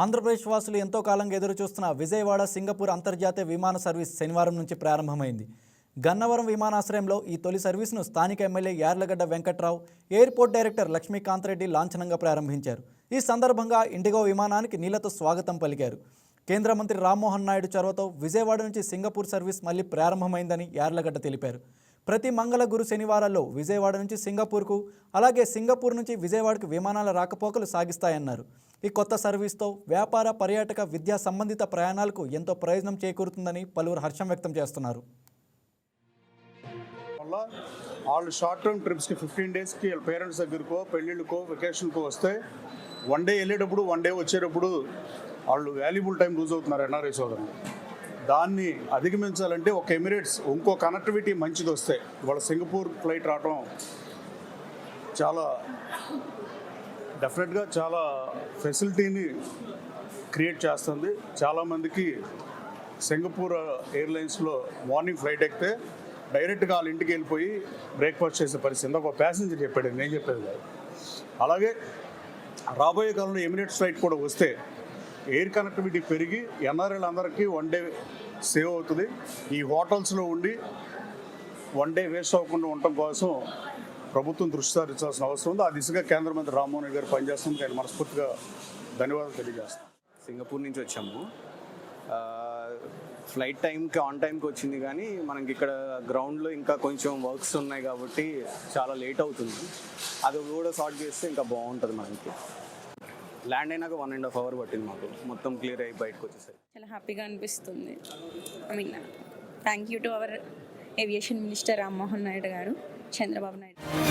ఆంధ్రప్రదేశ్ వాసులు ఎంతో కాలంగా ఎదురు చూస్తున్న విజయవాడ సింగపూర్ అంతర్జాతీయ విమాన సర్వీస్ శనివారం నుంచి ప్రారంభమైంది. గన్నవరం విమానాశ్రయంలో ఈ తొలి సర్వీసును స్థానిక MLA Yarlagadda Venkatrao airport director Lakshmikant Reddy లాంఛనంగా ప్రారంభించారు. ఈ సందర్భంగా ఇండిగో విమానానికి నీళ్ళతో స్వాగతం పలికారు. కేంద్ర మంత్రి రామ్మోహన్ నాయుడు చొరవతో విజయవాడ నుంచి సింగపూర్ సర్వీస్ మళ్ళీ ప్రారంభమైందని యార్లగడ్డ తెలిపారు. ప్రతి మంగళ గురు శనివారాల్లో విజయవాడ నుంచి సింగపూర్కు అలాగే సింగపూర్ నుంచి విజయవాడకు విమానాల రాకపోకలు సాగిస్తాయన్నారు. ఈ కొత్త సర్వీస్తో వ్యాపార పర్యాటక విద్యా సంబంధిత ప్రయాణాలకు ఎంతో ప్రయోజనం చేకూరుతుందని పలువురు హర్షం వ్యక్తం చేస్తున్నారు. వాళ్ళు షార్ట్ టర్మ్ ట్రిప్స్కి ఫిఫ్టీన్ డేస్కి వాళ్ళ పేరెంట్స్ దగ్గరకో పెళ్ళిళ్ళకో వెకేషన్కో వస్తే వన్ డే వెళ్ళేటప్పుడు వన్ డే వచ్చేటప్పుడు వాళ్ళు వాల్యుబుల్ టైం లూజ్ అవుతున్నారు ఎన్ఆర్ఐ సోదరులు. దాన్ని అధిగమించాలంటే ఒక ఎమిరేట్స్ ఇంకో కనెక్టివిటీ మంచిది వస్తే వాళ్ళ సింగపూర్ ఫ్లైట్ రావటం చాలా డెఫినెట్గా చాలా ఫెసిలిటీని క్రియేట్ చేస్తుంది. చాలామందికి సింగపూర్ ఎయిర్లైన్స్లో మార్నింగ్ ఫ్లైట్ ఎక్కితే డైరెక్ట్గా వాళ్ళ ఇంటికి వెళ్ళిపోయి బ్రేక్ఫాస్ట్ చేసే పరిస్థితి. ఒక ప్యాసింజర్ చెప్పాడు నేను చెప్పేది కాదు. అలాగే రాబోయే కాలంలో ఎమినేట్ ఫ్లైట్ కూడా వస్తే ఎయిర్ కనెక్టివిటీ పెరిగి ఎన్ఆర్ఎల్ అందరికీ వన్ డే సేవ్ అవుతుంది. ఈ హోటల్స్లో ఉండి వన్ డే వేస్ట్ అవ్వకుండా ఉండటం కోసం ప్రభుత్వం దృష్టి సారించాల్సిన అవసరం ఉంది. ఆ దిశగా కేంద్ర మంత్రి రామ్మోహన్ రెడ్డి గారు పనిచేస్తుంది నేను మనస్ఫూర్తిగా ధన్యవాదాలు తెలియజేస్తాను సింగపూర్ నుంచి వచ్చాము. ఆ, ఫ్లైట్ టైంకి ఆన్ టైంకి వచ్చింది కానీ మనకి ఇక్కడ గ్రౌండ్లో ఇంకా కొంచెం వర్క్స్ ఉన్నాయి కాబట్టి చాలా లేట్ అవుతుంది. అది కూడా సార్ట్ చేస్తే ఇంకా బాగుంటుంది మనకి. ల్యాండ్ అయినాక వన్ అండ్ హాఫ్ అవర్ పట్టింది మాకు. మొత్తం క్లియర్ అయ్యి బయటకు వచ్చేసరికి. చాలా హ్యాపీగా అనిపిస్తుంది. I mean thank you to our aviation minister Rammohan Naidu garu. Chandrababu Naidu.